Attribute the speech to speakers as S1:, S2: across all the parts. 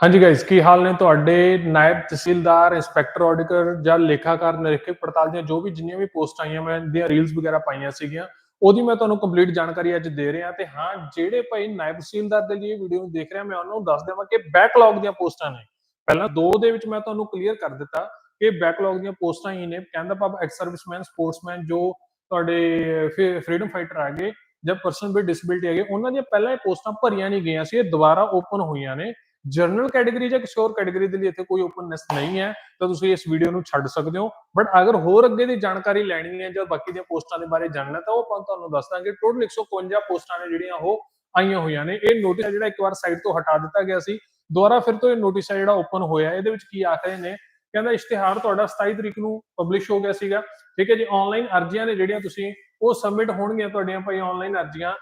S1: ਹਾਂਜੀ ਗਾਇਸ ਕੀ ਹਾਲ ਨੇ ਤੁਹਾਡੇ? ਨਾਇਬ ਤਹਿਸੀਲਦਾਰ ਇੰਸਪੈਕਟਰ ਆਡੀਟਰ ਜਾਂ ਲੇਖਾਕਾਰ ਨਿਰੀਖਕ ਪੜਤਾਲ ਦੀਆਂ ਜੋ ਵੀ ਜਿੰਨੀਆਂ ਵੀ ਪੋਸਟ ਆਈਆਂ ਮੈਂ, ਦੀਆਂ ਰੀਲਸ ਵਗੈਰਾ ਪਾਈਆਂ ਸੀਗੀਆਂ, ਉਹਦੀ ਮੈਂ ਤੁਹਾਨੂੰ ਕੰਪਲੀਟ ਜਾਣਕਾਰੀ ਅੱਜ ਦੇ ਰਿਹਾ ਤੇ ਹਾਂ, ਜਿਹੜੇ ਭਾਈ ਨਾਇਬ ਤਹਿਸੀਲਦਾਰ ਦੇ ਲਈ ਵੀਡੀਓ ਨੂੰ ਦੇਖ ਰਿਹਾ, ਮੈਂ ਉਹਨਾਂ ਨੂੰ ਦੱਸ ਦੇਵਾਂ ਕਿ ਬੈਕਲੌਗ ਦੀਆਂ ਪੋਸਟਾਂ ਨੇ। ਪਹਿਲਾਂ ਦੋ ਦੇ ਵਿੱਚ ਮੈਂ ਤੁਹਾਨੂੰ ਕਲੀਅਰ ਕਰ ਦਿੱਤਾ ਕਿ ਬੈਕਲੌਗ ਦੀਆਂ ਪੋਸਟਾਂ ਹੀ ਨੇ ਕਹਿੰਦਾ ਭਾਵ ਐਕਸ ਸਰਵਿਸਮੈਨ ਸਪੋਰਟਸਮੈਨ ਜੋ ਤੁਹਾਡੇ ਫਰੀडम ਫਾਈਟਰ ਆ ਗਏ ਜਾਂ ਪਰਸਨ ਵਿਦ ਡਿਸੇਬਿਲਟੀ ਹੈਗੇ, ਉਹਨਾਂ ਦੀਆਂ ਪਹਿਲਾਂ ਇਹ ਪੋਸਟਾਂ ਭਰੀਆਂ ਨਹੀਂ ਗਈਆਂ ਸੀ, ਇਹ ਦੁਬਾਰਾ ਓਪਨ ਹੋਈਆਂ ਨੇ। ਜਨਰਲ ਕੈਟਾਗਰੀ ਜਾਂ ਕਿਸੇ ਹੋਰ ਕੈਟਾਗਰੀ ਦੇ ਲਈ ਇੱਥੇ ਕੋਈ ਓਪਨਨੈਸ ਨਹੀਂ ਹੈ, ਤਾਂ ਤੁਸੀਂ ਇਸ ਵੀਡੀਓ ਨੂੰ ਛੱਡ ਸਕਦੇ ਹੋ। ਬਟ ਅਗਰ ਹੋਰ ਅੱਗੇ ਦੀ ਜਾਣਕਾਰੀ ਲੈਣੀ ਹੈ ਜਾਂ ਬਾਕੀ ਦੀਆਂ ਪੋਸਟਾਂ ਦੇ ਬਾਰੇ ਜਾਣਨਾ, ਤਾਂ ਉਹ ਆਪਾਂ ਤੁਹਾਨੂੰ ਦੱਸ ਦਾਂਗੇ। ਟੋਟਲ 151 ਪੋਸਟਾਂ ਨੇ ਜਿਹੜੀਆਂ ਉਹ ਆਈਆਂ ਹੋਈਆਂ ਨੇ। ਇਹ ਨੋਟਿਸ ਜਿਹੜਾ ਇੱਕ ਵਾਰ ਸਾਈਟ ਤੋਂ ਹਟਾ ਦਿੱਤਾ ਗਿਆ ਸੀ। ਦੁਬਾਰਾ ਫਿਰ ਤੋਂ ਇਹ ਨੋਟਿਸ ਹੈ ਜਿਹੜਾ ਓਪਨ ਹੋਇਆ। ਇਹਦੇ ਵਿੱਚ ਕੀ ਆਖ ਰਹੇ ਨੇ? ਕਹਿੰਦਾ, ਇਸ਼ਤਿਹਾਰ ਤੁਹਾਡਾ 27 ਤਰੀਕ ਨੂੰ ਪਬਲਿਸ਼ ਹੋ ਗਿਆ ਸੀਗਾ। ਠੀਕ ਹੈ ਜੀ ਆਨਲਾਈਨ ਅਰਜ਼ੀਆਂ ਨੇ ਜਿਹੜੀਆਂ ਤੁਸੀਂ, ਉਹ ਸਬਮਿਟ ਹੋਣਗੀਆਂ ਤੁਹਾਡੀਆਂ ਭਾਈ ਆਨਲਾਈਨ ਅਰਜ਼ੀਆਂ।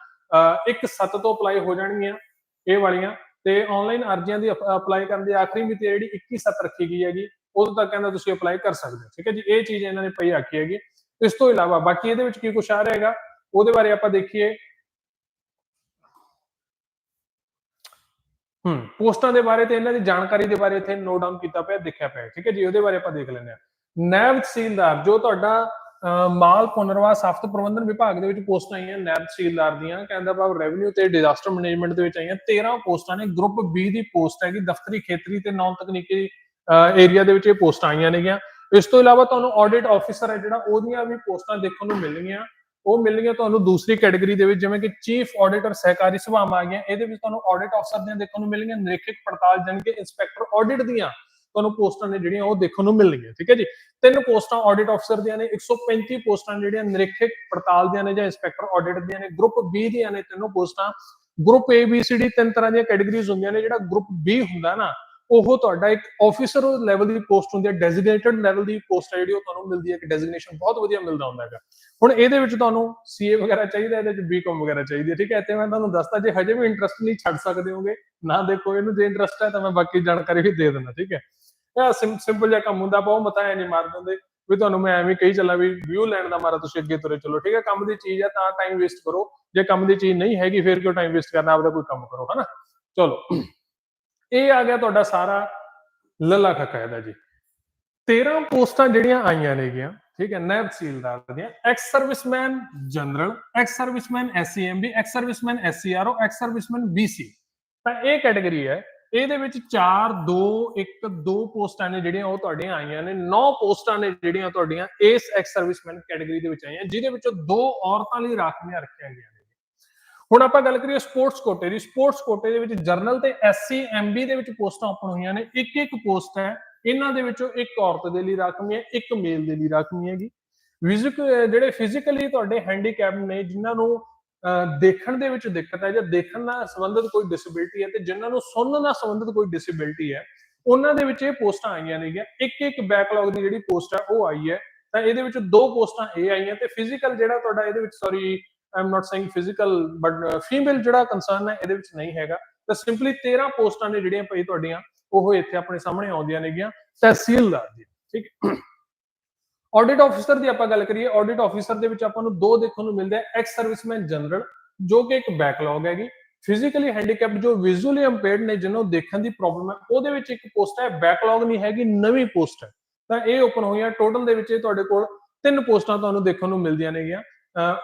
S1: ਇੱਕ 7 ਤੋਂ ਅਪਲਾਈ ਹੋ ਜਾਣਗੀਆਂ, ਇਹ ਵਾਲੀਆਂ। ਤੇ ਆਨਲਾਈਨ ਅਰਜ਼ੀਆਂ ਦੀ ਅਪਲਾਈ ਕਰਨ ਦੀ ਆਖਰੀ ਮਿਤੀ ਜਿਹੜੀ 21 7 ਰੱਖੀ ਗਈ ਹੈਗੀ, ਉਦੋਂ ਤੱਕ ਕਹਿੰਦਾ ਤੁਸੀਂ ਅਪਲਾਈ ਕਰ ਸਕਦੇ ਹੋ, ਠੀਕ ਹੈ ਜੀ? ਇਹ ਚੀਜ਼ ਇਹਨਾਂ ਨੇ ਪਈ ਆਖੀ ਹੈਗੀ। ਇਸ ਤੋਂ ਇਲਾਵਾ ਬਾਕੀ ਇਹਦੇ ਵਿੱਚ ਕੀ ਕੁਝ ਆ ਰਿਹਾ ਹੈਗਾ, ਉਹਦੇ ਬਾਰੇ ਆਪਾਂ ਦੇਖੀਏ। ਹੂੰ, ਪੋਸਟਾਂ ਦੇ ਬਾਰੇ ਤੇ ਇਹਨਾਂ ਦੀ ਜਾਣਕਾਰੀ ਦੇ ਬਾਰੇ ਇੱਥੇ ਨੋਟ ਡਾਊਨ ਕੀਤਾ ਪਿਆ, ਦੇਖਿਆ ਪਿਆ, ਠੀਕ ਹੈ ਜੀ? ਉਹਦੇ ਬਾਰੇ ਆਪਾਂ ਦੇਖ ਲੈਂਦੇ ਹਾਂ। ਨੈਬ ਤਹਿਸੀਲਦਾਰ, ਜੋ ਤੁਹਾਡਾ ਮਾਲ ਪੁਨਰਵਾਸ ਸਾਫਤ ਪ੍ਰਬੰਧਨ ਵਿਭਾਗ ਦੇ ਵਿੱਚ ਪੋਸਟਾਂ ਆਈਆਂ ਨੈਬ ਤਹਿਸੀਲਦਾਰ ਦੀਆਂ, ਕਹਿੰਦਾ ਭਾਵ ਰੈਵਨਿਊ ਤੇ ਡਿਜ਼ਾਸਟਰ ਮੈਨੇਜਮੈਂਟ ਦੇ ਵਿੱਚ ਆਈਆਂ। 13 ਪੋਸਟਾਂ ਨੇ ਗਰੁੱਪ B ਦੀ ਪੋਸਟ ਹੈਗੀ, ਦਫ਼ਤਰੀ ਖੇਤਰੀ ਤੇ ਨੌਨ ਤਕਨੀਕੀ ਏਰੀਆ ਦੇ ਵਿੱਚ ਇਹ ਪੋਸਟਾਂ ਆਈਆਂ ਨੇਗੀਆਂ। ਇਸ ਤੋਂ ਇਲਾਵਾ ਤੁਹਾਨੂੰ ਆਡਿਟ ਆਫੀਸਰ ਹੈ ਜਿਹੜਾ, ਉਹਦੀਆਂ ਵੀ ਪੋਸਟਾਂ ਦੇਖਣ ਨੂੰ ਮਿਲਣਗੀਆਂ। ਉਹ ਮਿਲਣਗੀਆਂ ਤੁਹਾਨੂੰ ਦੂਸਰੀ ਕੈਟਾਗਰੀ ਦੇ ਵਿੱਚ, ਜਿਵੇਂ ਕਿ ਚੀਫ ਆਡੀਟਰ ਸਹਿਕਾਰੀ ਸਭਾਵਾਂ ਆ ਗਈਆਂ। ਇਹਦੇ ਵਿੱਚ ਤੁਹਾਨੂੰ ਆਡਿਟ ਅਫਸਰ ਦੀਆਂ ਦੇਖਣ ਨੂੰ ਮਿਲਣਗੀਆਂ। ਨਿਰੀਖਕ ਪੜਤਾਲ ਜਾਨੀ ਕਿ ਇੰਸਪੈਕਟਰ ਆਡਿਟ ਦੀਆਂ। ਤੁਹਾਨੂੰ ਪੋਸਟਾਂ ਨੇ ਜਿਹੜੀਆਂ ਉਹ ਦੇਖਣ ਨੂੰ ਮਿਲਣਗੀਆਂ, ਠੀਕ ਹੈ ਜੀ? ਤਿੰਨ ਪੋਸਟਾਂ ਆਡਿਟ ਅਫਸਰ ਦੀਆਂ ਨੇ 135 ਪੋਸਟਾਂ ਜਿਹੜੀਆਂ ਨਿਰੀਖਕ ਪੜਤਾਲ ਦੀਆਂ ਨੇ ਜਾਂ ਇੰਸਪੈਕਟਰ ਆਡਿਟ ਦੀਆਂ ਨੇ ਗਰੁੱਪ B ਦੀਆਂ ਨੇ ਤਿੰਨੋਂ ਪੋਸਟਾਂ। Group A, B, C, D ਤਿੰਨ ਤਰ੍ਹਾਂ ਦੀਆਂ ਕੈਟਾਗਰੀਜ਼ ਹੁੰਦੀਆਂ ਨੇ, ਜਿਹੜਾ ਗਰੁੱਪ B ਹੁੰਦਾ ਨਾ, ਉਹ ਤੁਹਾਡਾ ਇੱਕ ਆਫੀਸਰ ਲੈਵਲ ਦੀ ਪੋਸਟ ਹੁੰਦੀ ਹੈ ਡੈਜ਼ਿਗਨੇਟਡ ਲੈਵਲ ਦੀ ਪੋਸਟ ਹੈ ਜਿਹੜੀ ਉਹ ਤੁਹਾਨੂੰ ਮਿਲਦੀ ਹੈ ਕਿ ਡੈਜ਼ਿਗਨੇਸ਼ਨ ਬਹੁਤ ਵਧੀਆ ਮਿਲਦਾ ਹੁੰਦਾ ਹੈਗਾ। ਹੁਣ ਇਹਦੇ ਵਿੱਚ ਤੁਹਾਨੂੰ ਸੀਏ ਵਗੈਰਾ ਚਾਹੀਦਾ, ਇਹਦੇ ਵਿੱਚ ਬੀਕਾਮ ਵਗੈਰਾ ਚਾਹੀਦੀ ਹੈ, ਠੀਕ ਹੈ? ਤੇ ਮੈਂ ਤੁਹਾਨੂੰ ਦੱਸਦਾ ਜੇ ਹਜੇ ਵੀ ਇੰਟਰਸਟ ਨਹੀਂ ਛੱਡ ਸਕਦੇ ਹੋਗੇ, ਨਾ ਦੇਖੋ ਇਹਨੂੰ, ਜੇ ਇੰਟਰਸਟ ਹੈ ਤਾਂ ਮੈਂ ਬਾਕੀ ਜਾਣਕਾਰੀ ਵੀ ਦੇ ਦਿੰਦਾ, ਠੀਕ ਹੈ? ਸਿੰਪਲ ਜਿਹਾ ਕੰਮ ਹੁੰਦਾ ਬਹੁਤ ਮਤਾਇਆ ਨਹੀਂ ਮਾਰ ਦਿੰਦੇ ਵੀ ਤੁਹਾਨੂੰ ਮੈਂ ਐਵੇਂ ਕਹੀ ਚੱਲਾਂ ਵੀ ਵਿਊ ਲੈਣ ਦਾ ਮਾਰਾ ਤੁਸੀਂ ਅੱਗੇ ਤੁਰੇ ਚਲੋ, ਠੀਕ ਹੈ, ਕੰਮ ਦੀ ਚੀਜ਼ ਹੈ ਤਾਂ ਟਾਈਮ ਵੇਸਟ ਕਰੋ, ਜੇ ਕੰਮ ਦੀ ਚੀਜ਼ ਨਹੀਂ ਹੈਗੀ ਫਿਰ ਕਿਉਂ ਟਾਈਮ ਵੇਸਟ ਕਰਨਾ, ਆਪਦਾ ਕੋਈ ਕੰਮ ਕਰੋ, ਹਨਾ? ਚਲੋ, ਇਹ ਆ ਗਿਆ ਤੁਹਾਡਾ ਸਾਰਾ ਲੱਲਾ ਖੱਕਾ ਇਹਦਾ ਜੀ। 13 ਪੋਸਟਾਂ ਜਿਹੜੀਆਂ ਆਈਆਂ ਨੇਗੀਆਂ, ਠੀਕ ਹੈ ਨਾਇਬ ਤਹਿਸੀਲਦਾਰ ਦੀਆਂ ex serviceman general ex serviceman SCMB ex serviceman SCRO ex serviceman BC ਤਾਂ ਇਹ ਕੈਟਾਗਰੀ ਹੈ ਇਹਦੇ ਵਿੱਚ 4 2 1 2 ਪੋਸਟਾਂ ਨੇ ਜਿਹੜੀਆਂ ਉਹ ਤੁਹਾਡੀਆਂ ਆਈਆਂ ਨੇ। 9 ਪੋਸਟਾਂ ਨੇ ਜਿਹੜੀਆਂ ਤੁਹਾਡੀਆਂ ਇਸ ਐਕਸ ਸਰਵਿਸਮੈਨ ਕੈਟਾਗਰੀ ਦੇ ਵਿੱਚ ਆਈਆਂ, ਜਿਹਦੇ ਵਿੱਚੋਂ ਦੋ ਔਰਤਾਂ ਲਈ ਰਾਖਵੀਆਂ ਰੱਖੀਆਂ ਗਈਆਂ ਨੇ। ਹੁਣ ਆਪਾਂ ਗੱਲ ਕਰੀਏ ਸਪੋਰਟਸ ਕੋਟੇ ਦੀ। ਸਪੋਰਟਸ ਕੋਟੇ ਦੇ ਵਿੱਚ ਜਰਨਲ ਤੇ ਐਸਸੀ ਐਮਬੀ ਦੇ ਵਿੱਚ ਪੋਸਟਾਂ ਓਪਨ ਹੋਈਆਂ ਨੇ। ਇੱਕ ਇੱਕ ਪੋਸਟ ਹੈ। ਇਹਨਾਂ ਦੇ ਵਿੱਚੋਂ ਇੱਕ ਔਰਤ ਦੇ ਲਈ ਰਾਖਵੀਂ ਹੈ ਇੱਕ ਮੇਲ ਦੇ ਲਈ ਰਾਖਵੀਂ ਹੈਗੀ। ਵਿਜ਼ਿਕ ਜਿਹੜੇ ਫਿਜ਼ੀਕਲੀ ਤੁਹਾਡੇ ਹੈਂਡੀਕੈਪ ਨੇ, ਜਿਨ੍ਹਾਂ ਨੂੰ ਦੇਖਣ ਦੇ ਵਿੱਚ ਦਿੱਕਤ ਹੈ, ਜਾਂ ਦੇਖਣ ਨਾਲ ਸੰਬੰਧਿਤ ਕੋਈ ਡਿਸੇਬਿਲਟੀ ਹੈ ਤੇ ਜਿਨ੍ਹਾਂ ਨੂੰ ਸੁਣਨ ਨਾਲ ਸੰਬੰਧਿਤ ਕੋਈ ਡਿਸੇਬਿਲਟੀ ਹੈ, ਉਹਨਾਂ ਦੇ ਵਿੱਚ ਇਹ ਪੋਸਟਾਂ ਆਈਆਂ ਨੇਗੀਆਂ। ਇੱਕ ਇੱਕ ਬੈਕਲੌਗ ਦੀ ਜਿਹੜੀ ਪੋਸਟ ਹੈ ਉਹ ਆਈ ਹੈ। ਤਾਂ ਇਹਦੇ ਵਿੱਚ ਦੋ ਪੋਸਟਾਂ ਇਹ ਆਈਆਂ ਤੇ ਫਿਜ਼ੀਕਲ ਜਿਹੜਾ ਤੁਹਾਡਾ ਇਹਦੇ ਵਿੱਚ sorry I am not saying physical but female ਜਿਹੜਾ ਕੰਸਰਨ ਹੈ, ਇਹਦੇ ਵਿੱਚ ਨਹੀਂ ਹੈਗਾ। ਤਾਂ ਸਿੰਪਲੀ 13 ਪੋਸਟਾਂ ਨੇ ਜਿਹੜੀਆਂ ਪਈ ਤੁਹਾਡੀਆਂ, ਉਹ ਇੱਥੇ ਆਪਣੇ ਸਾਹਮਣੇ ਆਉਂਦੀਆਂ ਨੇਗੀਆਂ। ਤਹਿਸੀਲਦਾਰ ਦੀ ਠੀਕ? ਆਡਿਟ ਆਫੀਸਰ ਦੀ ਆਪਾਂ ਗੱਲ ਕਰੀਏ ਆਡਿਟ ਆਫੀਸਰ ਦੇ ਵਿੱਚ ਆਪਾਂ ਨੂੰ ਦੋ ਦੇਖਣ ਨੂੰ ਮਿਲਦੇ ਆ ਐਕਸ ਸਰਵਿਸਮੈਨ ਜਨਰਲ ਜੋ ਕਿ ਇੱਕ ਬੈਕਲੌਗ ਹੈਗੀ। ਫਿਜ਼ੀਕਲੀ ਹੈਂਡੀਕੈਪਡ ਜੋ ਵਿਜ਼ੂਅਲੀ ਇੰਪੇਅਰਡ ਨੇ, ਜਿਹਨਾਂ ਨੂੰ ਦੇਖਣ ਦੀ ਪ੍ਰੋਬਲਮ ਹੈ, ਉਹਦੇ ਵਿੱਚ ਇੱਕ ਪੋਸਟ ਹੈ ਬੈਕਲੌਗ ਨਹੀਂ ਹੈਗੀ, ਨਵੀਂ ਪੋਸਟ ਹੈ। ਤਾਂ ਇਹ ਓਪਨ ਹੋਈਆਂ ਟੋਟਲ ਦੇ ਵਿੱਚ ਇਹ ਤੁਹਾਡੇ ਕੋਲ ਤਿੰਨ ਪੋਸਟਾਂ ਤੁਹਾਨੂੰ ਦੇਖਣ ਨੂੰ ਮਿਲਦੀਆਂ ਨੇਗੀਆਂ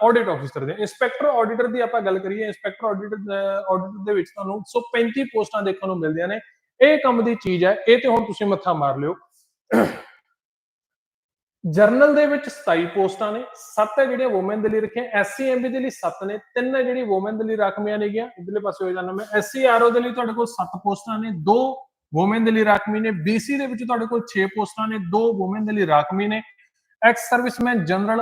S1: ਆਡਿਟ ਆਫੀਸਰ ਦੇ। ਇੰਸਪੈਕਟਰ ਆਡੀਟਰ ਦੀ ਆਪਾਂ ਗੱਲ ਕਰੀਏ ਇੰਸਪੈਕਟਰ ਆਡੀਟਰ ਆਡਿਟ ਦੇ ਵਿੱਚ ਤੁਹਾਨੂੰ 135 ਪੋਸਟਾਂ ਦੇਖਣ ਨੂੰ ਮਿਲਦੀਆਂ ਨੇ। ਇਹ ਕੰਮ ਦੀ ਚੀਜ਼ ਹੈ, ਇਹ ਤੇ ਹੁਣ ਤੁਸੀਂ ਮੱਥਾ ਮਾਰ ਲਿਓ। ਜਰਨਲ ਦੇ ਵਿੱਚ 27 ਪੋਸਟਾਂ ਨੇ 7 ਹੈ ਜਿਹੜੀਆਂ ਔਮਨ ਦੇ ਲਈ ਰੱਖੀਆਂ ਐਸਸੀਐਮਬੀ ਦੇ ਲਈ 7 ਨੇ 3 ਹੈ ਜਿਹੜੀ ਔਮਨ ਦੇ ਲਈ ਰਾਖਵੀਆਂ ਨੇਗੀਆਂ ਇਧਰਲੇ ਪਾਸੇ ਹੋ ਜਾਣਾ ਮੈਂ ਐਸਸੀਆਰਓ ਦੇ ਲਈ ਤੁਹਾਡੇ ਕੋਲ 7 ਪੋਸਟਾਂ ਨੇ 2 ਔਮਨ ਦੇ ਲਈ ਰਾਖਵੀ ਨੇ ਬੀਸੀ ਦੇ ਵਿੱਚ ਤੁਹਾਡੇ ਕੋਲ 6 ਪੋਸਟਾਂ ਨੇ 2 ਔਮਨ ਦੇ ਲਈ ਰਾਖਵੀ ਨੇ। ਐਕਸ ਸਰਵਿਸਮੈਨ ਜਨਰਲ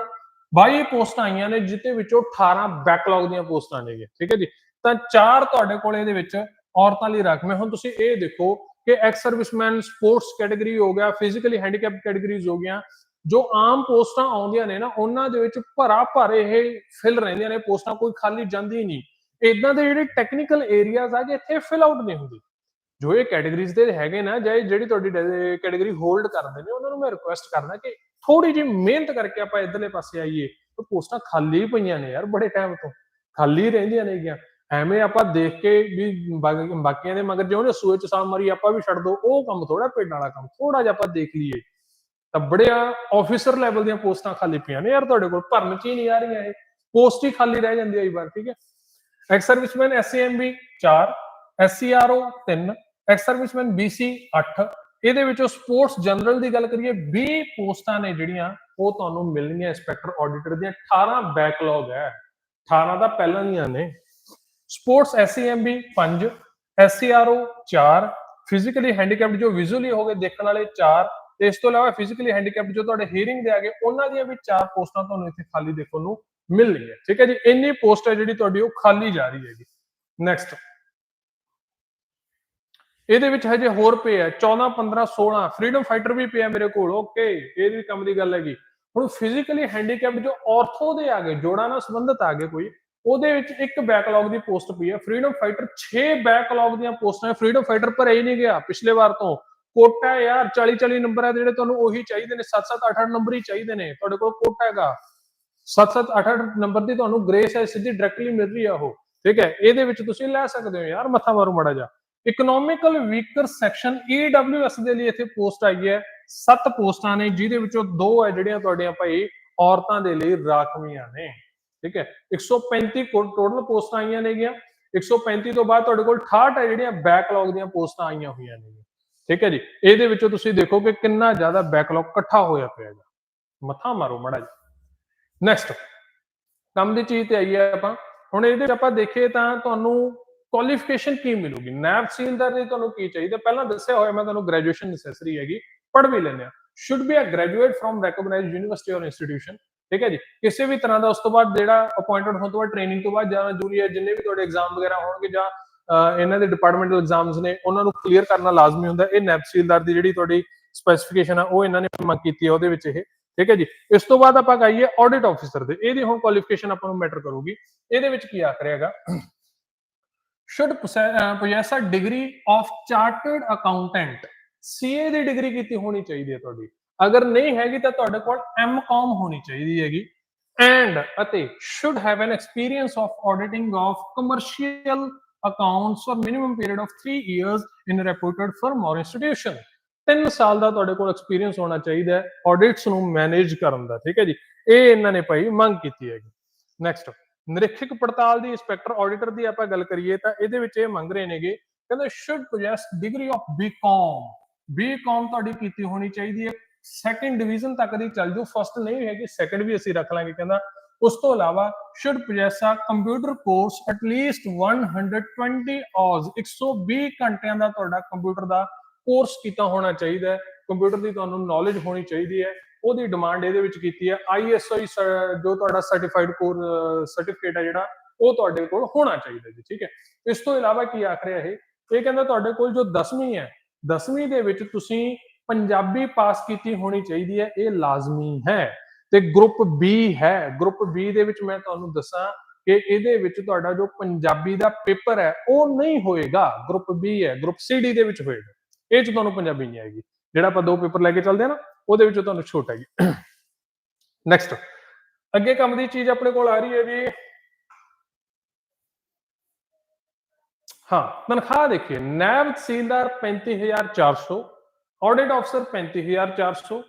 S1: 22 ਪੋਸਟਾਂ ਆਈਆਂ ਨੇ ਜਿੱਤੇ ਵਿੱਚੋਂ 18 ਬੈਕਲੌਗ ਦੀਆਂ ਪੋਸਟਾਂ ਨੇ ਠੀਕ ਹੈ ਜੀ। ਤਾਂ ਚਾਰ ਤੁਹਾਡੇ ਕੋਲ ਇਹਦੇ ਵਿੱਚ ਔਰਤਾਂ ਲਈ ਰਾਖਵੇਂ। ਹੁਣ ਤੁਸੀਂ ਇਹ ਦੇਖੋ ਕਿ ਐਕਸ ਸਰਵਿਸਮੈਨ ਸਪੋਰਟਸ ਕੈਟਾਗਰੀ ਹੋ ਗਿਆ ਫਿਜ਼ੀਕਲੀ ਹੈਂਡੀਕੈਪ ਕੈਟਾਗਰੀਜ਼ ਹੋ ਗਿਆ ਜੋ ਆਮ ਪੋਸਟਾਂ ਆਉਂਦੀਆਂ ਨੇ ਨਾ, ਉਹਨਾਂ ਦੇ ਵਿੱਚ ਭਰਾ ਭਰ ਇਹ ਫਿਲ ਰਹਿੰਦੀਆਂ ਨੇ, ਪੋਸਟਾਂ ਕੋਈ ਖਾਲੀ ਜਾਂਦੀ ਨਹੀਂ। ਇਦਾਂ ਦੇ ਜਿਹੜੇ ਟੈਕਨੀਕਲ ਏਰੀਆਜ਼ ਆ ਕਿ ਇੱਥੇ ਫਿਲ ਆਊਟ ਨਹੀਂ ਹੁੰਦੀ, ਜੋ ਇਹ ਕੈਟਾਗਰੀਜ਼ ਦੇ ਹੈਗੇ ਨਾ, ਜਾਂ ਜਿਹੜੀ ਤੁਹਾਡੀ ਕੈਟਾਗਰੀ ਹੋਲਡ ਕਰਦੇ ਨੇ, ਉਹਨਾਂ ਨੂੰ ਮੈਂ ਰਿਕੁਐਸਟ ਕਰਦਾ ਕਿ ਥੋੜੀ ਜਿਹੀ ਮਿਹਨਤ ਕਰਕੇ ਆਪਾਂ ਇਧਰਲੇ ਪਾਸੇ ਆਈਏ। ਉਹ ਪੋਸਟਾਂ ਖਾਲੀ ਪਈਆਂ ਨੇ ਯਾਰ ਬੜੇ ਟਾਈਮ ਤੋਂ, ਖਾਲੀ ਰਹਿੰਦੀਆਂ ਨੇਗੀਆਂ ਐਵੇਂ ਆਪਾਂ ਦੇਖ ਕੇ ਵੀ ਬਾਕੀ- ਬਾਕੀਆਂ ਦੇ ਮਗਰ ਜਿਉਂ ਨੇ ਸੂਏ ਚ ਸਾਲ ਮਰੀ, ਆਪਾਂ ਵੀ ਛੱਡ ਦੋ, ਉਹ ਕੰਮ ਥੋੜਾ ਪਿੰਡ ਵਾਲਾ ਕੰਮ ਥੋੜਾ ਜਿਹਾ ਆਪਾਂ ਦੇਖ ਲਈਏ। ਤਾਂ ਬੜਿਆ ਆਫੀਸਰ ਲੈਵਲ ਦੀਆਂ ਪੋਸਟਾਂ ਖਾਲੀ ਪਈਆਂ ਨੇ ਯਾਰ ਤੁਹਾਡੇ ਕੋਲ, ਭਰਨ ਚ ਹੀ ਨਹੀਂ ਆ ਰਹੀਆਂ ਇਹ। ਪੋਸਟ ਹੀ ਖਾਲੀ ਰਹਿ ਜਾਂਦੀ ਹੈ ਇਸ ਵਾਰ, ਠੀਕ ਹੈ? Ex serviceman SCMB 4 SCRO 3 ex serviceman BC 8 ਇਹਦੇ ਵਿੱਚੋਂ ਸਪੋਰਟਸ ਜਨਰਲ ਦੀ ਗੱਲ ਕਰੀਏ 20 ਪੋਸਟਾਂ ਨੇ ਜਿਹੜੀਆਂ ਉਹ ਤੁਹਾਨੂੰ ਮਿਲਣਗੀਆਂ ਇੰਸਪੈਕਟਰ ਆਡੀਟਰ ਦੀਆਂ। 18 ਬੈਕਲੌਗ ਹੈ। 18 ਤਾਂ ਪਹਿਲਾਂ ਦੀਆਂ ਨੇ। Sports SCMB 5 SCRO 4 physically handicapped ਜੋ ਵਿਜ਼ੂਅਲੀ ਹੋ ਗਏ, ਦੇਖਣ ਵਾਲੇ 4 ਤੇ ਇਸ ਤੋਂ ਇਲਾਵਾ ਫਿਜ਼ੀਕਲੀ ਹੈਂਡੀਕੈਪਡ ਜੋ ਤੁਹਾਡੇ ਹੀਅਰਿੰਗ ਦੇ ਆਗੇ ਉਹਨਾਂ ਦੀਆਂ ਵੀ ਚਾਰ ਪੋਸਟਾਂ ਤੁਹਾਨੂੰ ਇੱਥੇ ਖਾਲੀ ਦੇਖਣ ਨੂੰ ਮਿਲ ਮਿਲਣਗੀਆਂ ਠੀਕ ਹੈ ਜੀ? ਇੰਨੀ ਪੋਸਟ ਹੈ ਜਿਹੜੀ ਤੁਹਾਡੀ ਉਹ ਖਾਲੀ ਜਾ ਰਹੀ ਹੈਗੀ। ਨੈਕਸਟ ਇਹਦੇ ਵਿੱਚ ਹਜੇ ਹੋਰ ਪੇ ਹੈ 14 15 16 ਫਰੀडम ਫਾਈਟਰ ਵੀ ਪਿਆ ਮੇਰੇ ਕੋਲ। ਓਕੇ ਇਹ ਵੀ ਕੰਮ ਦੀ ਗੱਲ ਹੈਗੀ। ਹੁਣ ਫਿਜ਼ੀਕਲੀ ਹੈਂਡੀਕੈਪਡ ਜੋ ਆਰਥੋ ਦੇ ਆਗੇ ਜੋੜਾਂ ਨਾਲ ਸੰਬੰਧਤ ਆਗੇ ਕੋਈ, ਉਹਦੇ ਵਿੱਚ ਇੱਕ ਬੈਕਲੌਗ ਦੀ ਪੋਸਟ ਪਈ ਹੈ ਫਰੀडम ਫਾਈਟਰ 6 ਬੈਕਲੌਗ ਦੀਆਂ ਪੋਸਟਾਂ ਫਰੀडम ਫਾਈਟਰ ਭਰਿਆ ਇਹ ਨਹੀਂ ਗਿਆ ਪਿਛਲੇ ਵਾਰ ਤੋਂ। ਕੋਟਾ ਹੈ ਯਾਰ 40 40 ਨੰਬਰ ਹੈ ਜਿਹੜੇ ਤੁਹਾਨੂੰ ਉਹੀ ਚਾਹੀਦੇ ਨੇ 7 7 8 8 ਨੰਬਰ ਹੀ ਚਾਹੀਦੇ ਨੇ, ਤੁਹਾਡੇ ਕੋਲ ਕੋਟਾ ਹੈਗਾ। 7 7 8 8 ਨੰਬਰ ਦੀ ਤੁਹਾਨੂੰ ਗ੍ਰੇਸ ਹੈ, ਸਿੱਧੀ ਡਾਇਰੈਕਟਲੀ ਮਿਲ ਰਹੀ ਆ ਉਹ, ਠੀਕ ਹੈ? ਇਹਦੇ ਵਿੱਚ ਤੁਸੀਂ ਲੈ ਸਕਦੇ ਹੋ ਯਾਰ, ਮੱਥਾ ਮਾਰੂ ਮੜਾ ਜਾ ਇਕਨੋਮਿਕਲ ਵੀਕਰ ਸੈਕਸ਼ਨ EWS ਦੇ ਲਈ ਇੱਥੇ ਪੋਸਟ ਆਈ ਹੈ, ਸੱਤ ਪੋਸਟਾਂ ਨੇ, ਜਿਹਦੇ ਵਿੱਚੋਂ ਦੋ ਹੈ ਜਿਹੜੀਆਂ ਤੁਹਾਡੀਆਂ ਭਾਈ ਔਰਤਾਂ ਦੇ ਲਈ ਰਾਖਵੀਆਂ ਨੇ, ਠੀਕ ਹੈ? 135 ਟੋਟਲ ਪੋਸਟਾਂ ਆਈਆਂ ਨੇਗੀਆਂ 135 ਤੋਂ ਬਾਅਦ ਤੁਹਾਡੇ ਕੋਲ 68 ਹੈ ਜਿਹੜੀਆਂ ਬੈਕਲੌਗ ਦੀਆਂ ਪੋਸਟਾਂ ਆਈਆਂ ਹੋਈਆਂ ਨੇ ਠੀਕ ਹੈ ਜੀ? ਇਹਦੇ ਵਿੱਚੋਂ ਤੁਸੀਂ ਦੇਖੋ ਕਿ ਕਿੰਨਾ ਜ਼ਿਆਦਾ ਬੈਕਲੌਗ ਇਕੱਠਾ ਹੋਇਆ ਪਿਆ ਮੱਥਾ ਮਾਰੋ ਮੜਾ ਜੀ ਨੈਕਸਟ ਕੰਮ ਦੀ ਚੀਜ਼ ਤੇ ਆਈਏ ਆਪਾਂ। ਹੁਣ ਇਹਦੇ ਵਿੱਚ ਆਪਾਂ ਦੇਖੀਏ ਤਾਂ ਤੁਹਾਨੂੰ ਕੁਆਲੀਫਿਕੇਸ਼ਨ ਕੀ ਮਿਲੂਗੀ? ਨੈਬ ਤਹਿਸੀਲਦਾਰ ਲਈ ਤੁਹਾਨੂੰ ਕੀ ਚਾਹੀਦਾ ਪਹਿਲਾਂ ਦੱਸਿਆ ਹੋਇਆ ਮੈਂ ਤੁਹਾਨੂੰ ਗ੍ਰੈਜੂਏਸ਼ਨ ਨੈਸੈਸਰੀ ਹੈਗੀ, ਪੜ੍ਹ ਵੀ ਲੈਂਦੇ ਆ should be a graduate from recognised university or institution ਠੀਕ ਹੈ ਜੀ? ਕਿਸੇ ਵੀ ਤਰ੍ਹਾਂ ਦਾ ਉਸ ਤੋਂ ਬਾਅਦ ਜਿਹੜਾ ਅਪਾਇੰਟਡ ਹੋਣ ਤੋਂ ਬਾਅਦ ਟ੍ਰੇਨਿੰਗ ਤੋਂ ਬਾਅਦ ਜਾਂ ਜੂਨੀਅਰ ਜਿੰਨੇ ਵੀ ਤੁਹਾਡੇ ਐਗਜ਼ਾਮ ਵਗੈਰਾ ਹੋਣਗੇ ਜਾਂ ਇਹਨਾਂ ਦੇ ਡਿਪਾਰਟਮੈਂਟਲ ਐਗਜ਼ਾਮਸ ਨੇ, ਉਹਨਾਂ ਨੂੰ ਕਲੀਅਰ ਕਰਨਾ ਲਾਜ਼ਮੀ ਹੁੰਦਾ ਇਹ ਨੈਬ ਦੀ ਜਿਹੜੀ ਤੁਹਾਡੀ ਸਪੈਸੀਫਿਕੇਸ਼ਨ ਆ, ਉਹ ਇਹਨਾਂ ਨੇ ਮੰਗ ਕੀਤੀ ਹੈ, ਉਹਦੇ ਵਿੱਚ ਇਹ। ਠੀਕ ਹੈ ਜੀ? ਇਸ ਤੋਂ ਬਾਅਦ ਆਪਾਂ ਕਹੀਏ ਆਡਿਟ ਆਫੀਸਰ ਦੇ। ਇਹਦੀ ਹੁਣ ਕੁਆਲੀਫਿਕੇਸ਼ਨ ਆਪਾਂ ਨੂੰ ਮੈਟਰ ਕਰੂਗੀ। ਇਹਦੇ ਵਿੱਚ ਕੀ ਆਖ ਰਿਹਾਗਾ should possess a degree of chartered accountant CA ਦੀ ਡਿਗਰੀ ਕੀਤੀ ਹੋਣੀ ਚਾਹੀਦੀ ਹੈ ਤੁਹਾਡੀ। ਅਗਰ ਨਹੀਂ ਹੈਗੀ ਤਾਂ ਤੁਹਾਡੇ ਕੋਲ MCOM ਹੋਣੀ ਚਾਹੀਦੀ ਹੈਗੀ। ਐਂਡ ਅਤੇ should have an experience of auditing of commercial accounts for minimum period of 3 years in a reputed firm or institution. 3 ਸਾਲ ਦਾ ਤੁਹਾਡੇ ਕੋਲ ਐਕਸਪੀਰੀਅੰਸ ਹੋਣਾ ਚਾਹੀਦਾ ਹੈ ਆਡਿਟਸ ਨੂੰ ਮੈਨੇਜ ਕਰਨ ਦਾ, ਠੀਕ ਹੈ ਜੀ? ਇਹ ਇਹਨਾਂ ਨੇ ਭਾਈ ਮੰਗ ਕੀਤੀ ਹੈਗੀ। ਨੈਕਸਟ ਨਿਰੀਖਕ ਪੜਤਾਲ ਦੀ ਇੰਸਪੈਕਟਰ ਆਡੀਟਰ ਦੀ ਆਪਾਂ ਗੱਲ ਕਰੀਏ ਤਾਂ ਇਹਦੇ ਵਿੱਚ ਇਹ ਮੰਗ ਰਹੇ ਨੇਗੇ, ਕਹਿੰਦੇ should possess degree of BCom BCom ਤੁਹਾਡੀ ਕੀਤੀ ਹੋਣੀ ਚਾਹੀਦੀ ਹੈ। ਸੈਕੰਡ ਡਿਵੀਜ਼ਨ ਤੱਕ ਦੀ ਚੱਲ ਜੂ ਫਸਟ ਨਹੀਂ ਹੈਗੀ ਸੈਕੰਡ ਵੀ ਅਸੀਂ ਰੱਖ ਲਾਂਗੇ, ਕਹਿੰਦਾ ਉਸ ਤੋਂ ਇਲਾਵਾ should possess a computer course at least 120 hours 120 ਘੰਟਿਆਂ ਦਾ ਤੁਹਾਡਾ ਕੰਪਿਊਟਰ ਦਾ ਕੋਰਸ ਕੀਤਾ ਹੋਣਾ ਚਾਹੀਦਾ ਹੈ। ਕੰਪਿਊਟਰ ਦੀ ਤੁਹਾਨੂੰ ਨੌਲੇਜ ਹੋਣੀ ਚਾਹੀਦੀ ਹੈ। ਉਹਦੀ ਡਿਮਾਂਡ ਇਹਦੇ ਵਿੱਚ ਕੀਤੀ ਹੈ। ਆਈਐਸਆਈ ਜੋ ਤੁਹਾਡਾ ਸਰਟੀਫਾਈਡ ਕੋਰ ਸਰਟੀਫਿਕੇਟ ਹੈ ਜਿਹੜਾ, ਉਹ ਤੁਹਾਡੇ ਕੋਲ ਹੋਣਾ ਚਾਹੀਦਾ ਜੀ, ਠੀਕ ਹੈ। ਇਸ ਤੋਂ ਇਲਾਵਾ ਕੀ ਆਖ ਰਿਹਾ ਇਹ? ਇਹ ਕਹਿੰਦਾ ਤੁਹਾਡੇ ਕੋਲ ਜੋ 10ਵੀਂ ਹੈ 10ਵੀਂ ਦੇ ਵਿੱਚ ਤੁਸੀਂ ਪੰਜਾਬੀ ਪਾਸ ਕੀਤੀ ਹੋਣੀ ਚਾਹੀਦੀ ਹੈ, ਇਹ ਲਾਜ਼ਮੀ ਹੈ। ਤੇ ਗਰੁੱਪ ਬੀ ਹੈ। ਗਰੁੱਪ ਬੀ ਦੇ ਵਿੱਚ ਮੈਂ ਤੁਹਾਨੂੰ ਦੱਸਾਂ ਕਿ ਇਹਦੇ ਵਿੱਚ ਤੁਹਾਡਾ ਜੋ ਪੰਜਾਬੀ ਦਾ ਪੇਪਰ ਹੈ, ਉਹ ਨਹੀਂ ਹੋਏਗਾ। ਗਰੁੱਪ ਬੀ ਹੈ ਗਰੁੱਪ ਸੀ ਡੀ ਦੇ ਵਿੱਚ ਹੋਏਗਾ। ਇਹ ਚ ਤੁਹਾਨੂੰ ਪੰਜਾਬੀ ਨਹੀਂ ਆਏਗੀ। ਜਿਹੜਾ ਆਪਾਂ ਦੋ ਪੇਪਰ ਲੈ ਕੇ ਚੱਲਦੇ ਆ ਨਾ, ਉਹਦੇ ਵਿੱਚ ਤੁਹਾਨੂੰ ਛੋਟ ਹੈਗੀ ਨੈਕਸਟ ਅੱਗੇ ਕੰਮ ਦੀ ਚੀਜ਼ ਆਪਣੇ ਕੋਲ ਆ ਰਹੀ ਹੈ ਜੀ। ਹਾਂ, ਤਨਖਾਹ ਦੇਖੀਏ। ਨੈਬ ਤਹਿਸੀਲਦਾਰ 35400 ਆਡਿਟ ਅਫਸਰ 35400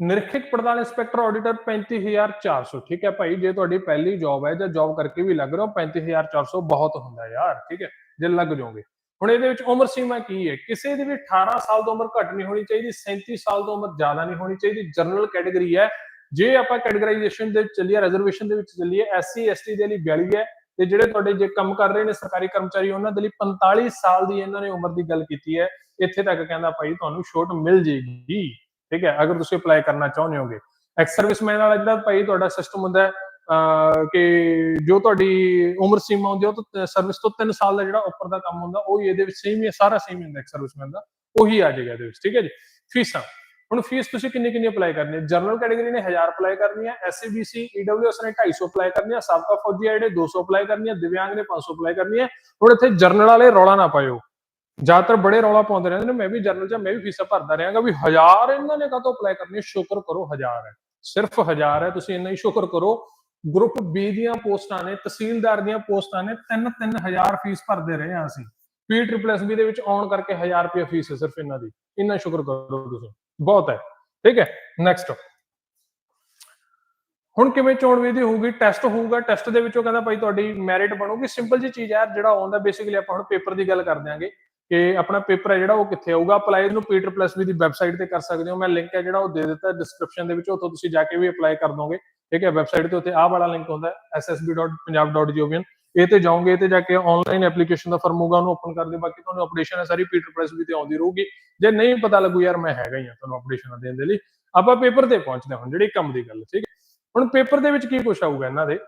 S1: ਨਿਰਖਿਤ ਪੜਤਾਲ ਇੰਸਪੈਕਟਰ ਆਡੀਟਰ 35400 ਠੀਕ ਹੈ ਭਾਈ? ਜੇ ਤੁਹਾਡੀ ਪਹਿਲੀ ਜੌਬ ਹੈ ਜਾਂ ਜੌਬ ਕਰਕੇ ਵੀ ਲੱਗ ਰਹੇ ਹੋ 35400 ਬਹੁਤ ਹੁੰਦਾ ਯਾਰ, ਠੀਕ ਹੈ? ਜੇ ਲੱਗ ਜਾਓਗੇ। ਹੁਣ ਇਹਦੇ ਵਿੱਚ ਉਮਰ ਸੀਮਾ ਕੀ ਹੈ? ਕਿਸੇ ਦੀ ਵੀ 18 ਸਾਲ ਤੋਂ ਉਮਰ ਘੱਟ ਨਹੀਂ ਹੋਣੀ ਚਾਹੀਦੀ 37 ਸਾਲ ਤੋਂ ਉਮਰ ਜ਼ਿਆਦਾ ਨਹੀਂ ਹੋਣੀ ਚਾਹੀਦੀ। ਜਨਰਲ ਕੈਟਾਗਰੀ ਹੈ। ਜੇ ਆਪਾਂ ਕੈਟਾਗਰਾਈਜੇਸ਼ਨ ਦੇ ਚੱਲੀਏ ਰਿਜ਼ਰਵੇਸ਼ਨ ਦੇ ਵਿੱਚ ਚੱਲੀਏ ਐਸਸੀ ਐਸਟੀ ਦੇ ਲਈ 42 ਹੈ ਤੇ ਜਿਹੜੇ ਤੁਹਾਡੇ ਜੇ ਕੰਮ ਕਰ ਰਹੇ ਨੇ ਸਰਕਾਰੀ ਕਰਮਚਾਰੀ, ਉਹਨਾਂ ਦੇ ਲਈ 45 ਸਾਲ ਦੀ ਇਹਨਾਂ ਨੇ ਉਮਰ ਦੀ ਗੱਲ ਕੀਤੀ ਹੈ। ਇੱਥੇ ਤੱਕ ਕਹਿੰਦਾ ਭਾਈ ਤੁਹਾਨੂੰ ਛੋਟ ਮਿਲ ਜੇਗੀ ਠੀਕ ਹੈ, ਅਗਰ ਤੁਸੀਂ ਅਪਲਾਈ ਕਰਨਾ ਚਾਹੁੰਦੇ ਹੋਗੇ। ਐਕਸ ਸਰਵਿਸਮੈਨ ਵਾਲਾ ਜਿਹੜਾ ਭਾਈ ਤੁਹਾਡਾ ਸਿਸਟਮ ਹੁੰਦਾ ਹੈ ਕਿ ਜੋ ਤੁਹਾਡੀ ਉਮਰ ਸੀਮਾ ਹੁੰਦੀ ਹੈ, ਉਹ ਤੋਂ ਸਰਵਿਸ ਤੋਂ 3 ਸਾਲ ਦਾ ਜਿਹੜਾ ਉੱਪਰ ਦਾ ਕੰਮ ਹੁੰਦਾ, ਉਹ ਹੀ ਇਹਦੇ ਵਿੱਚ ਸੇਮ ਹੀ ਸਾਰਾ ਸੇਮ ਹੁੰਦਾ ਐਕਸ ਸਰਵਿਸਮੈਨ ਦਾ। ਉਹੀ ਆ ਜਾਏਗਾ ਇਹਦੇ ਵਿੱਚ, ਠੀਕ ਹੈ ਜੀ। ਫੀਸਾਂ, ਹੁਣ ਫੀਸ ਤੁਸੀਂ ਕਿੰਨੀ ਕਿੰਨੀ ਅਪਲਾਈ ਕਰਨੀ ਹੈ? ਜਨਰਲ ਕੈਟਾਗਰੀ ਨੇ 1000 ਅਪਲਾਈ ਕਰਨੀ ਹੈ ਐਸਸੀਬੀਸੀ ਈਡਬਲਯੂਐਸ ਨੇ 250 ਅਪਲਾਈ ਕਰਨੀ ਹੈ ਸਾਬਕਾ ਫੌਜੀ ਆ ਜਿਹੜੇ 200 ਅਪਲਾਈ ਕਰਨੀ ਹੈ ਦਿਵਿਆਂਗ ਨੇ 500 ਅਪਲਾਈ ਕਰਨੀ ਹੈ ਹੁਣ ਇੱਥੇ ਜਰਨਲ ਵਾਲੇ ਰੌਲਾ ਨਾ ਪਾਇਓ। ਜ਼ਿਆਦਾਤਰ ਬੜੇ ਰੌਲਾ ਪਾਉਂਦੇ ਰਹਿੰਦੇ ਨੇ, ਮੈਂ ਵੀ ਜਰਨਲ ਜਾਂ ਮੈਂ ਵੀ ਫੀਸਾਂ ਭਰਦਾ ਰਹਾਂਗਾ ਵੀ ਹਜ਼ਾਰ ਇਹਨਾਂ ਨੇ ਕਾਹਤੋਂ ਅਪਲਾਈ ਕਰਨੀ ਸ਼ੁਕਰ ਕਰੋ ਹਜ਼ਾਰ ਹੈ। ਸਿਰਫ ਹਜ਼ਾਰ ਹੈ, ਤੁਸੀਂ ਇੰਨਾ ਹੀ ਸ਼ੁਕਰ ਕਰੋ। ਗਰੁੱਪ ਬੀ ਦੀਆਂ ਪੋਸਟਾਂ ਨੇ, ਤਹਿਸੀਲਦਾਰ ਦੀਆਂ ਪੋਸਟਾਂ ਨੇ 3-3000 ਫੀਸ ਭਰਦੇ ਰਹੇ ਹਾਂ ਅਸੀਂ। ਪੀ ਟ੍ਰਿਪਲ ਐਸ ਬੀ ਦੇ ਵਿੱਚ ਆਉਣ ਕਰਕੇ 1000 ਰੁਪਏ ਫੀਸ ਹੈ ਸਿਰਫ ਇਹਨਾਂ ਦੀ। ਇੰਨਾ ਸ਼ੁਕਰ ਕਰੋ ਤੁਸੀਂ। ਬਹੁਤ ਹੈ। ਠੀਕ ਹੈ ਨੈਕਸਟ ਹੁਣ ਕਿਵੇਂ ਚੋਣ ਵਿਧੀ ਹੋਊਗੀ? ਟੈਸਟ ਹੋਊਗਾ। ਟੈਸਟ ਦੇ ਵਿੱਚੋਂ ਕਹਿੰਦਾ ਭਾਈ ਤੁਹਾਡੀ ਮੈਰਿਟ ਬਣੂਗੀ। ਸਿੰਪਲ ਜੀ ਚੀਜ਼ ਹੈ, ਜਿਹੜਾ ਆਉਂਦਾ ਬੇਸਿਕਲੀ ਆਪਾਂ ਹੁਣ ਪੇਪਰ ਦੀ ਗੱਲ ਕਰਦੇ ਦਿਆਂਗੇ ਕਿ ਆਪਣਾ ਪੇਪਰ ਹੈ ਜਿਹੜਾ ਉਹ ਕਿੱਥੇ ਆਊਗਾ? ਅਪਲਾਈ ਨੂੰ ਪੀਟਰ ਪਲੱਸ ਵੀ ਦੀ ਵੈਬਸਾਈਟ ਤੇ ਕਰ ਸਕਦੇ ਹੋ। ਮੈਂ ਲਿੰਕ ਹੈ ਜਿਹੜਾ ਉਹ ਦੇ ਦਿੱਤਾ ਡਿਸਕ੍ਰਿਪਸ਼ਨ ਦੇ ਵਿੱਚ। ਉੱਥੋਂ ਤੁਸੀਂ ਜਾ ਕੇ ਵੀ ਅਪਲਾਈ ਕਰ ਦੋਗੇ। ਠੀਕ ਹੈ ਵੈਬਸਾਈਟ ਤੇ ਉੱਤੇ ਆਹ ਵਾਲਾ ਲਿੰਕ ਹੁੰਦਾ ਹੈ ssb.punjab.gov ਇਹ ਤੇ ਜਾਓਗੇ, ਇਹ ਤੇ ਜਾ ਕੇ ਆਨਲਾਈਨ ਐਪਲੀਕੇਸ਼ਨ ਦਾ ਫਾਰਮ ਹੋਊਗਾ, ਉਹਨੂੰ ਓਪਨ ਕਰ ਦਿਓ। ਬਾਕੀ ਤੁਹਾਨੂੰ ਅਪਡੇਸ਼ਨ ਹੈ, ਸਾਰੀ ਪੀਟਰ ਪਲੱਸ ਵੀ ਤੇ ਆਉਂਦੀ ਰਹੂਗੀ। ਜੇ ਨਹੀਂ ਪਤਾ ਲੱਗੂ, ਯਾਰ ਮੈਂ ਹੈਗਾ ਹੀ ਆ ਤੁਹਾਨੂੰ ਅਪਡੇਸ਼ਨ ਦੇਣ ਦੇ ਲਈ। ਆਪਾਂ ਪੇਪਰ ਤੇ ਪਹੁੰਚਦੇ ਹਾਂ ਹੁਣ, ਜਿਹੜੀ ਕੰਮ ਦੀ ਗੱਲ, ਠੀਕ ਹੈ। ਹੁਣ ਪੇਪਰ ਦੇ ਵਿੱਚ ਕੀ ਕੁਛ ਆਊਗਾ ਇਹਨਾਂ ਦੇ?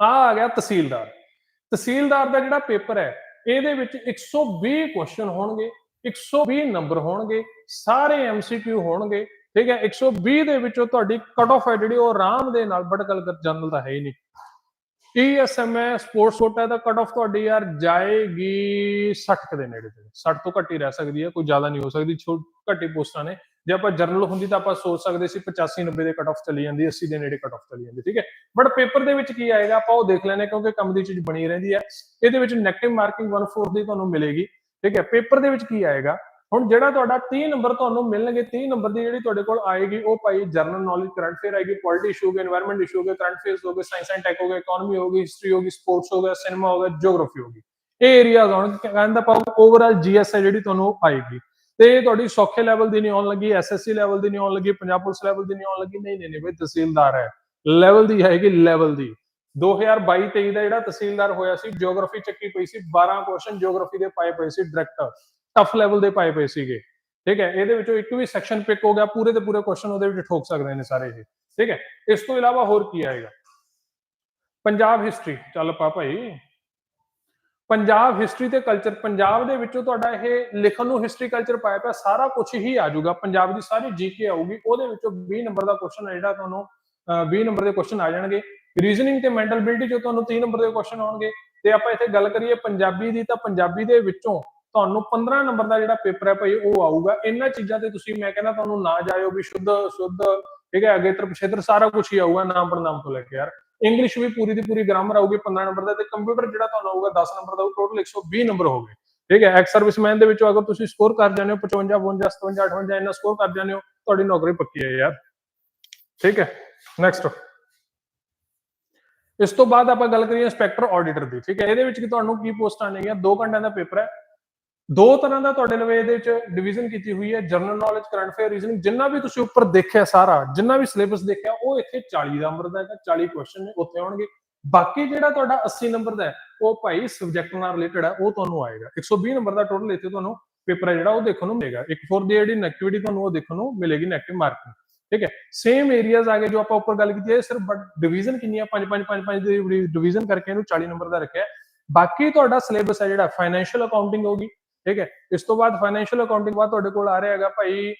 S1: ਆ ਆ ਗਿਆ ਤਹਿਸੀਲਦਾਰ। ਤਹਿਸੀਲਦਾਰ ਦਾ ਜਿਹੜਾ ਪੇਪਰ ਹੈ ਇਹਦੇ ਵਿੱਚ 120 ਕੁਐਸਚਨ ਹੋਣਗੇ 120 ਨੰਬਰ ਹੋਣਗੇ, ਸਾਰੇ ਐਮਸੀਕਿਊ ਹੋਣਗੇ, ਠੀਕ ਹੈ? 120 ਦੇ ਵਿੱਚੋਂ ਤੁਹਾਡੀ ਕਟ ਆਫ ਹੈ ਜਿਹੜੀ, ਉਹ ਆਰਾਮ ਦੇ ਨਾਲ ਬਟ ਗੱਲ ਜਨਰਲ ਤਾਂ ਹੈ ਹੀ ਨਹੀਂ। ਈਐਸਐਮਏ ਸਪੋਰਟਸ ਕੋਟਾ ਦਾ ਕਟ ਆਫ ਤੁਹਾਡੀ ਯਾਰ ਜਾਏਗੀ 60 ਦੇ ਨੇੜੇ ਤੇ 60 ਤੋਂ ਘੱਟ ਹੀ ਰਹਿ ਸਕਦੀ ਹੈ, ਕੋਈ ਜ਼ਿਆਦਾ ਨਹੀਂ ਹੋ ਸਕਦੀ ਛੋਟ ਘੱਟੀ ਪੋਸਟਾਂ ਨੇ। ਜੇ ਆਪਾਂ ਜਰਨਲ ਹੁੰਦੀ ਤਾਂ ਆਪਾਂ ਸੋਚ ਸਕਦੇ ਸੀ 85 90 ਦੇ ਕਟ ਆਫ ਚਲੀ ਜਾਂਦੀ 80 ਦੇ ਨੇੜੇ ਕਟ ਆਫ ਚਲੀ ਜਾਂਦੀ, ਠੀਕ ਹੈ? ਬਟ ਪੇਪਰ ਦੇ ਵਿੱਚ ਕੀ ਆਏਗਾ, ਆਪਾਂ ਉਹ ਦੇਖ ਲੈਣੇ ਕਿਉਂਕਿ ਕੰਮ ਦੀ ਚੀਜ਼ ਬਣੀ ਰਹਿੰਦੀ ਹੈ। ਇਹਦੇ ਵਿੱਚ ਨੈਗੇਟਿਵ ਮਾਰਕਿੰਗ 1/4 ਦੀ ਤੁਹਾਨੂੰ ਮਿਲੇਗੀ, ਠੀਕ ਹੈ? ਪੇਪਰ ਦੇ ਵਿੱਚ ਕੀ ਆਏਗਾ? ਹੁਣ ਜਿਹੜਾ ਤੁਹਾਡਾ 30 ਨੰਬਰ ਤੁਹਾਨੂੰ ਮਿਲਣਗੇ 30 ਨੰਬਰ ਦੀ ਜਿਹੜੀ ਤੁਹਾਡੇ ਕੋਲ ਆਏਗੀ, ਉਹ ਭਾਈ ਜਰਨਲ ਨੌਲੇਜ ਕਰੰਟ ਫੇਅਰ ਆਏਗੀ ਪੋਲਿਟੀ ਇਸ਼ੂ ਹੋਗੇ এনवायरमेंट ਇਸ਼ੂ ਹੋਗੇ ਕਰੰਟ ਫੇਅਰਸ ਹੋਗੇ ਸਾਇੰਸ ਐਂਡ ਟੈਕ ਹੋਗੇ ਇਕਨੋਮੀ ਹੋਗੀ ਹਿਸਟਰੀ ਹੋਗੀ ਸਪੋਰਟਸ ਹੋਗਾ ਸਿਨੇਮਾ ਹੋਗਾ ਜੀਓਗ੍ਰਾਫੀ ਹੋਗੀ ਇਹ ਏਰੀਆਜ਼ ਆਉਣ ਕਹਿੰਦਾ ਪਾਉ ਓਵਰਆਲ ਜੀਐਸ ਹੈ ਜਿਹੜੀ ਤੁਹਾਨੂੰ ਆਏਗੀ। ਤੇ ਤੁਹਾਡੀ ਸੌਖੇ ਲੈਵਲ ਦੀ ਨਹੀਂ ਆਉਣ ਲੱਗੀ ਐਸਐਸਸੀ ਲੈਵਲ ਦੀ ਨਹੀਂ ਆਉਣ ਲੱਗੀ, ਪੰਜਾਬ ਪੁਲਿਸ ਲੈਵਲ ਦੀ ਨਹੀਂ ਆਉਣ ਲੱਗੀ। ਨਹੀਂ ਨਹੀਂ ਨਹੀਂ ਬਈ, ਤਹਿਸੀਲਦਾਰ ਹੈ। ਲੈਵਲ ਦੀ ਹੈਗੀ ਲੈਵਲ ਦੀ। 2022-23 ਦਾ ਜਿਹੜਾ ਤਹਿਸੀਲਦਾਰ ਹੋਇਆ ਸੀ ਜੀਓਗ੍ਰਾਫੀ ਚੱਕੀ ਪਈ ਸੀ 12 ਕੁਐਸਚਨ ਜੀਓਗ੍ਰਾਫੀ ਦੇ ਪਾਏ ਪਏ ਸੀ ਡਾਇਰੈਕਟ ਟਫ ਲੈਵਲ ਦੇ ਪਾਏ ਪਏ ਸੀਗੇ। ਠੀਕ ਹੈ, ਇਹਦੇ ਵਿੱਚੋਂ ਇੱਕ ਵੀ ਸੈਕਸ਼ਨ ਪਿਕ ਹੋ ਗਿਆ, ਪੂਰੇ ਦੇ ਪੂਰੇ ਕੁਐਸਚਨ ਉਹਦੇ ਵਿੱਚ ਠੋਕ ਸਕਦੇ ਨੇ ਸਾਰੇ ਇਹ ਠੀਕ ਹੈ, ਇਸ ਤੋਂ ਇਲਾਵਾ ਹੋਰ ਕੀ ਆਏਗਾ? ਪੰਜਾਬ ਹਿਸਟਰੀ ਚੱਲ ਪਾ ਭਾਈ। ਪੰਜਾਬ ਹਿਸਟਰੀ ਤੇ ਕਲਚਰ ਪੰਜਾਬ ਦੇ ਵਿੱਚੋਂ ਤੁਹਾਡਾ ਇਹ ਲਿਖਣ ਨੂੰ ਹਿਸਟਰੀ ਕਲਚਰ ਪਾਇਆ ਪਿਆ, ਸਾਰਾ ਕੁਝ ਹੀ ਆ ਜਾਊਗਾ। ਪੰਜਾਬ ਦੀ ਸਾਰੀ ਜੀਕੇ ਆਊਗੀ, ਉਹਦੇ ਵਿੱਚੋਂ 20 ਨੰਬਰ ਦਾ ਕੁਐਸਚਨ ਹੈ ਜਿਹੜਾ ਤੁਹਾਨੂੰ, ਅਹ 20 ਨੰਬਰ ਦੇ ਕੁਐਸਚਨ ਆ ਜਾਣਗੇ। ਰੀਜ਼ਨਿੰਗ ਤੇ ਮੈਂਟਲ ਐਬਿਲਿਟੀ ਜੋ ਤੁਹਾਨੂੰ 3 ਨੰਬਰ ਦੇ ਕੁਐਸਚਨ ਆਉਣਗੇ। ਤੇ ਆਪਾਂ ਇੱਥੇ ਗੱਲ ਕਰੀਏ ਪੰਜਾਬੀ ਦੀ, ਤਾਂ ਪੰਜਾਬੀ ਦੇ ਵਿੱਚੋਂ ਤੁਹਾਨੂੰ 15 ਨੰਬਰ ਦਾ ਜਿਹੜਾ ਪੇਪਰ ਹੈ ਭਾਈ, ਉਹ ਆਊਗਾ। ਇਹਨਾਂ ਚੀਜ਼ਾਂ ਤੇ ਤੁਸੀਂ, ਮੈਂ ਕਹਿੰਦਾ ਤੁਹਾਨੂੰ ਨਾ ਜਾਇਓ ਵੀ ਸ਼ੁੱਧ ਸ਼ੁੱਧ, ਠੀਕ ਹੈ ਅਗੇਤਰ ਪਿਛੇਤਰ ਸਾਰਾ ਕੁਝ ਹੀ ਆਊਗਾ ਨਾਮ ਪੜਨਾਮ ਤੋਂ ਲੈ ਕੇ ਯਾਰ। ਇੰਗਲਿਸ਼ ਵੀ ਪੂਰੀ ਦੀ ਪੂਰੀ ਗ੍ਰਾਮਰ ਆਊਗੀ 15 ਨੰਬਰ ਦਾ ਤੇ ਕੰਪਿਊਟਰ ਜਿਹੜਾ ਤੁਹਾਨੂੰ ਆਊਗਾ 10 ਨੰਬਰ ਦਾ ਉਹ ਟੋਟਲ 120 ਨੰਬਰ ਹੋ ਠੀਕ ਹੈ ਐਕਸ ਸਰਵਿਸਮੈਨ ਦੇ ਵਿੱਚੋਂ ਅਗਰ ਤੁਸੀਂ ਸਕੋਰ ਕਰ ਜਾਂਦੇ ਹੋ 55 52 57 58 ਇੰਨਾ ਸਕੋਰ ਕਰ ਜਾਂਦੇ ਹੋ, ਤੁਹਾਡੀ ਨੌਕਰੀ ਪੱਕੀ ਹੈ ਯਾਰ। ਠੀਕ ਹੈ ਨੈਕਸਟ ਇਸ ਤੋਂ ਬਾਅਦ ਆਪਾਂ ਗੱਲ ਕਰੀਏ ਇੰਸਪੈਕਟਰ ਆਡੀਟਰ ਦੀ। ਠੀਕ ਹੈ, ਇਹਦੇ ਵਿੱਚ ਕਿ ਤੁਹਾਨੂੰ ਕੀ ਪੋਸਟਾਂ ਨੇਗੀਆਂ 2 ਘੰਟਿਆਂ ਦਾ ਪੇਪਰ ਹੈ। ਦੋ ਤਰ੍ਹਾਂ ਦਾ ਤੁਹਾਡੇ ਲਵੇ ਇਹਦੇ ਵਿੱਚ ਡਿਵੀਜ਼ਨ ਕੀਤੀ ਹੋਈ ਹੈ general knowledge current affair reasoning ਜਿੰਨਾ ਵੀ ਤੁਸੀਂ ਉੱਪਰ ਦੇਖਿਆ ਸਾਰਾ, ਜਿੰਨਾ ਵੀ ਸਿਲੇਬਸ ਦੇਖਿਆ, ਉਹ ਇੱਥੇ 40 ਨੰਬਰ ਦਾ ਹੈਗਾ 40 ਕੁਐਸਚਨ ਨੇ, ਉੱਥੇ ਆਉਣਗੇ। ਬਾਕੀ ਜਿਹੜਾ ਤੁਹਾਡਾ 80 ਨੰਬਰ ਦਾ ਹੈ, ਉਹ ਭਾਈ ਸਬਜੈਕਟ ਨਾਲ ਰਿਲੇਟਡ ਹੈ, ਉਹ ਤੁਹਾਨੂੰ ਆਏਗਾ। 120 ਨੰਬਰ ਦਾ ਟੋਟਲ ਇੱਥੇ ਤੁਹਾਨੂੰ ਪੇਪਰ ਹੈ ਜਿਹੜਾ, ਉਹ ਦੇਖਣ ਨੂੰ ਮਿਲੇਗਾ। ਇੱਕ ਫੋਰ ਦੀ ਜਿਹੜੀ ਨੈਗੇਟਿਵਿਟੀ ਤੁਹਾਨੂੰ ਉਹ ਦੇਖਣ ਨੂੰ ਮਿਲੇਗੀ ਨੈਗੇਟਿਵ ਮਾਰਕਿੰਗ ਠੀਕ ਹੈ? ਸੇਮ ਏਰੀਆਜ਼ ਆ ਗਏ ਜੋ ਆਪਾਂ ਉੱਪਰ ਗੱਲ ਕੀਤੀ ਹੈ, ਸਿਰਫ ਬਟ ਡਿਵੀਜ਼ਨ ਕਿੰਨੀ ਆ 5 5 5 5 ਦੀ ਡਿਵੀਜ਼ਨ ਕਰਕੇ ਇਹਨੂੰ 40 ਨੰਬਰ ਦਾ ਰੱਖਿਆ ਬਾਕੀ ਤੁਹਾਡਾ ਸਿਲੇਬਸ ਹੈ ਜਿਹੜਾ ਫਾਈਨੈਂਸ਼ੀਅਲ ਅਕਾਊਂਟਿੰਗ ਹੋਗੀ ਠੀਕ ਹੈ? ਇਸ ਤੋਂ ਬਾਅਦ ਫਾਈਨੈਂਸ਼ੀਅਲ ਅਕਾਊਂਟਿੰਗ ਬਾਅਦ ਤੁਹਾਡੇ ਕੋਲ ਆ ਰਿਹਾ ਹੈਗਾ ਭਾਈ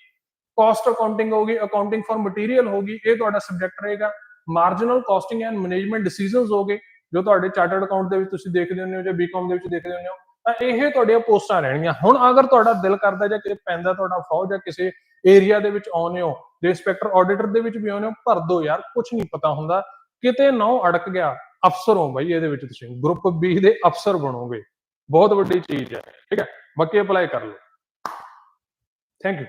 S1: ਕਾਸਟ ਅਕਾਊਂਟਿੰਗ ਹੋਗੀ ਅਕਾਊਂਟਿੰਗ ਫॉर ਮਟੀਰੀਅਲ ਹੋਗੀ ਇਹ ਤੁਹਾਡਾ ਸਬਜੈਕਟ ਰਹੇਗਾ। Marginal costing and management decisions ਹੋਗੇ, ਜੋ ਤੁਹਾਡੇ ਚਾਰਟਰਡ ਅਕਾਊਂਟ ਦੇ ਵਿੱਚ ਤੁਸੀਂ ਦੇਖਦੇ ਹੁੰਦੇ ਹੋ ਜਾਂ ਬੀਕਾਮ ਦੇ ਵਿੱਚ ਦੇਖਦੇ ਹੁੰਦੇ ਹੋ, ਤਾਂ ਇਹ ਤੁਹਾਡੀਆਂ ਪੋਸਟਾਂ ਰਹਿਣਗੀਆਂ। ਹੁਣ ਅਗਰ ਤੁਹਾਡਾ ਦਿਲ ਕਰਦਾ ਜਾਂ ਕਿਤੇ ਪੈਂਦਾ ਤੁਹਾਡਾ ਫੌਜ ਜਾਂ ਕਿਸੇ ਏਰੀਆ ਦੇ ਵਿੱਚ ਆਉਨੇ ਹੋ, ਜੇ ਇੰਸਪੈਕਟਰ ਆਡੀਟਰ ਦੇ ਵਿੱਚ ਵੀ ਆਉਨੇ ਹੋ, ਭਰ ਦੋ ਯਾਰ ਕੁਝ ਨਹੀਂ ਪਤਾ ਹੁੰਦਾ। ਕਿਤੇ ਨਾ ਅੜਕ ਗਿਆ, ਅਫਸਰ ਹੋ ਬਾਈ ਇਹਦੇ ਵਿੱਚ ਤੁਸੀਂ। ਗਰੁੱਪ ਬੀ ਦੇ ਅਫਸਰ ਬਣੋਗੇ। ਬਹੁਤ ਵੱਡੀ ਚੀਜ਼ ਹੈ, ਠੀਕ ਹੈ? ਬਾਕੀ ਅਪਲਾਈ ਕਰ ਲਓ। Thank you